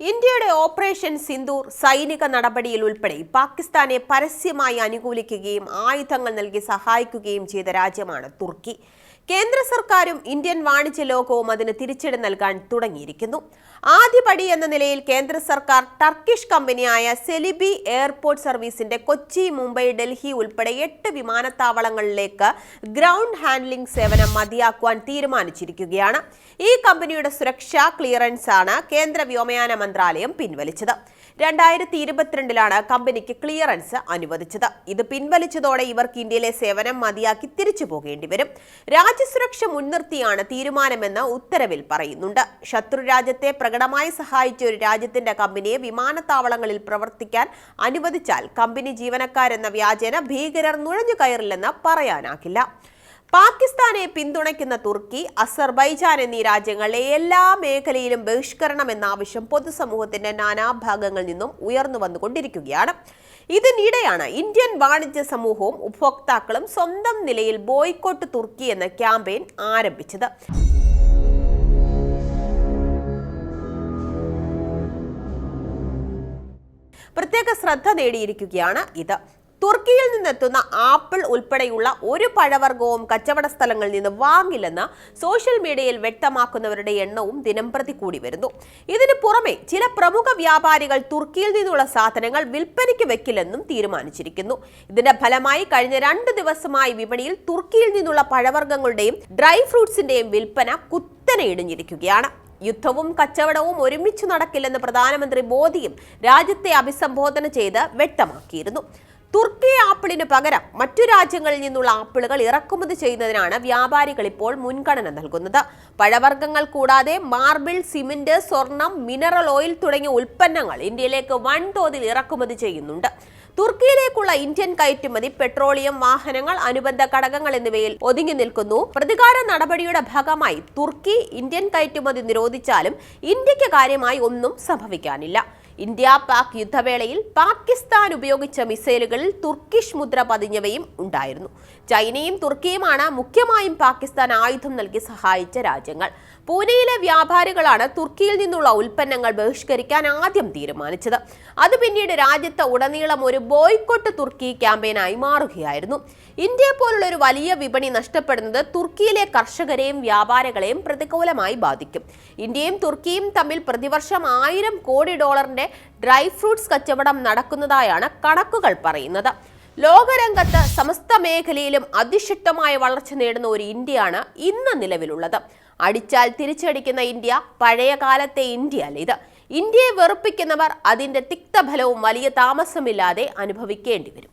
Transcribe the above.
ഇന്ത്യയുടെ ഓപ്പറേഷൻ സിന്ദൂർ സൈനിക നടപടിയിൽ ഉൾപ്പെടെ പാകിസ്ഥാനെ പരസ്യമായി അനുകൂലിക്കുകയും ആയുധങ്ങൾ നൽകി സഹായിക്കുകയും ചെയ്ത രാജ്യമാണ് തുർക്കി. കേന്ദ്ര സർക്കാരും ഇന്ത്യൻ വാണിജ്യ ലോകവും അതിന് തിരിച്ചടി നൽകാൻ തുടങ്ങിയിരിക്കുന്നു. ആദ്യപടി എന്ന നിലയിൽ കേന്ദ്ര സർക്കാർ ടർക്കിഷ് കമ്പനിയായ സെലിബി എയർപോർട്ട് സർവീസിന്റെ കൊച്ചി മുംബൈ ഡൽഹി ഉൾപ്പെടെ എട്ട് വിമാനത്താവളങ്ങളിലേക്ക് ഗ്രൗണ്ട് ഹാൻഡ്ലിംഗ് സേവനം മതിയാക്കുവാൻ തീരുമാനിച്ചിരിക്കുകയാണ്. ഈ കമ്പനിയുടെ സുരക്ഷാ ക്ലിയറൻസ് ആണ് കേന്ദ്ര വ്യോമയാന മന്ത്രാലയം പിൻവലിച്ചത്. രണ്ടായിരത്തി ഇരുപത്തിരണ്ടിലാണ് കമ്പനിക്ക് ക്ലിയറൻസ് അനുവദിച്ചത്. ഇത് പിൻവലിച്ചതോടെ ഇവർക്ക് ഇന്ത്യയിലെ സേവനം മതിയാക്കി തിരിച്ചു പോകേണ്ടി വരും രാജ്യസുരക്ഷ മുൻനിർത്തിയാണ് തീരുമാനമെന്ന് ഉത്തരവിൽ പറയുന്നുണ്ട്. ശത്രു രാജ്യത്തെ പ്രകടമായി സഹായിച്ച ഒരു രാജ്യത്തിന്റെ കമ്പനിയെ വിമാനത്താവളങ്ങളിൽ പ്രവർത്തിക്കാൻ അനുവദിച്ചാൽ കമ്പനി ജീവനക്കാരെന്ന വ്യാജേന ഭീകരർ നുഴഞ്ഞു കയറില്ലെന്ന് പറയാനാകില്ല. പാകിസ്ഥാനെ പിന്തുണയ്ക്കുന്ന തുർക്കി അസർബൈജാൻ എന്നീ രാജ്യങ്ങളിലെ എല്ലാ മേഖലയിലും ബഹിഷ്കരണമെന്ന ആവശ്യം പൊതുസമൂഹത്തിന്റെ നാനാഭാഗങ്ങളിൽ നിന്നും ഉയർന്നു വന്നുകൊണ്ടിരിക്കുകയാണ് ഇതിനിടെയാണ് ഇന്ത്യൻ വാണിജ്യ സമൂഹവും ഉപഭോക്താക്കളും സ്വന്തം നിലയിൽ ബോയ്ക്കോട്ട് തുർക്കി എന്ന ക്യാമ്പയിൻ ആരംഭിച്ചത്. പ്രത്യേക ശ്രദ്ധ നേടിയിരിക്കുകയാണ് ഇത്. തുർക്കിയിൽ നിന്നെത്തുന്ന ആപ്പിൾ ഉൾപ്പെടെയുള്ള ഒരു പഴവർഗവും കച്ചവട സ്ഥലങ്ങളിൽ നിന്ന് വാങ്ങില്ലെന്ന് സോഷ്യൽ മീഡിയയിൽ വ്യക്തമാക്കുന്നവരുടെ എണ്ണവും ദിനംപ്രതി കൂടി വരുന്നു. ഇതിനു പുറമെ ചില പ്രമുഖ വ്യാപാരികൾ തുർക്കിയിൽ നിന്നുള്ള സാധനങ്ങൾ വിൽപ്പനയ്ക്ക് വെക്കില്ലെന്നും തീരുമാനിച്ചിരിക്കുന്നു. ഇതിന്റെ ഫലമായി കഴിഞ്ഞ രണ്ട് ദിവസമായി വിപണിയിൽ തുർക്കിയിൽ നിന്നുള്ള പഴവർഗങ്ങളുടെയും ഡ്രൈ ഫ്രൂട്ട്സിന്റെയും വിൽപ്പന കുത്തനെ ഇടിഞ്ഞിരിക്കുകയാണ്. യുദ്ധവും കച്ചവടവും ഒരുമിച്ച് നടക്കില്ലെന്ന് പ്രധാനമന്ത്രി മോദിയും രാജ്യത്തെ അഭിസംബോധന ചെയ്ത് വ്യക്തമാക്കിയിരുന്നു. തുർക്കി ആപ്പിളിന് പകരം മറ്റു രാജ്യങ്ങളിൽ നിന്നുള്ള ആപ്പിളുകൾ ഇറക്കുമതി ചെയ്യുന്നതിനാണ് വ്യാപാരികൾ ഇപ്പോൾ മുൻഗണന നൽകുന്നത്. പഴവർഗങ്ങൾ കൂടാതെ മാർബിൾ സിമെന്റ് സ്വർണം മിനറൽ ഓയിൽ തുടങ്ങിയ ഉൽപ്പന്നങ്ങൾ ഇന്ത്യയിലേക്ക് വൻതോതിൽ ഇറക്കുമതി ചെയ്യുന്നുണ്ട്. തുർക്കിയിലേക്കുള്ള ഇന്ത്യൻ കയറ്റുമതി പെട്രോളിയം വാഹനങ്ങൾ അനുബന്ധ ഘടകങ്ങൾ എന്നിവയിൽ ഒതുങ്ങി നിൽക്കുന്നു. പ്രതികാര നടപടിയുടെ ഭാഗമായി തുർക്കി ഇന്ത്യൻ കയറ്റുമതി നിരോധിച്ചാലും ഇന്ത്യയ്ക്ക് കാര്യമായി ഒന്നും സംഭവിക്കാനില്ല. ഇന്ത്യ പാക് യുദ്ധവേളയിൽ പാകിസ്ഥാൻ ഉപയോഗിച്ച മിസൈലുകളിൽ തുർക്കിഷ് മുദ്ര പതിഞ്ഞവയും ഉണ്ടായിരുന്നു. ചൈനയും തുർക്കിയുമാണ് മുഖ്യമായും പാകിസ്ഥാൻ ആയുധം നൽകി സഹായിച്ച രാജ്യങ്ങൾ. പൂനെയിലെ വ്യാപാരികളാണ് തുർക്കിയിൽ നിന്നുള്ള ഉൽപ്പന്നങ്ങൾ ബഹിഷ്കരിക്കാൻ ആദ്യം തീരുമാനിച്ചത്. അത് പിന്നീട് രാജ്യത്ത് ഉടനീളം ഒരു ബോയ്ക്കോട്ട് തുർക്കി ക്യാമ്പയിനായി മാറുകയായിരുന്നു. ഇന്ത്യയെ പോലുള്ള ഒരു വലിയ വിപണി നഷ്ടപ്പെടുന്നത് തുർക്കിയിലെ കർഷകരെയും വ്യാപാരികളെയും പ്രതികൂലമായി ബാധിക്കും. ഇന്ത്യയും തുർക്കിയും തമ്മിൽ പ്രതിവർഷം ആയിരം കോടി ഡോളറിന്റെ ഡ്രൈ ഫ്രൂട്ട്സ് കച്ചവടം നടക്കുന്നതായാണ് കണക്കുകൾ പറയുന്നത്. ലോകരംഗത്ത് സമസ്ത മേഖലയിലും അതിശക്തമായ വളർച്ച നേടുന്ന ഒരു ഇന്ത്യയാണ് ഇന്ന് നിലവിലുള്ളത്. അടിച്ചാൽ തിരിച്ചടിക്കുന്ന ഇന്ത്യ പഴയ കാലത്തെ ഇന്ത്യ അല്ല ഇത്. ഇന്ത്യയെ വെറുപ്പിക്കുന്നവർ അതിന്റെ തിക്തഫലവും വലിയ താമസമില്ലാതെ അനുഭവിക്കേണ്ടി വരും.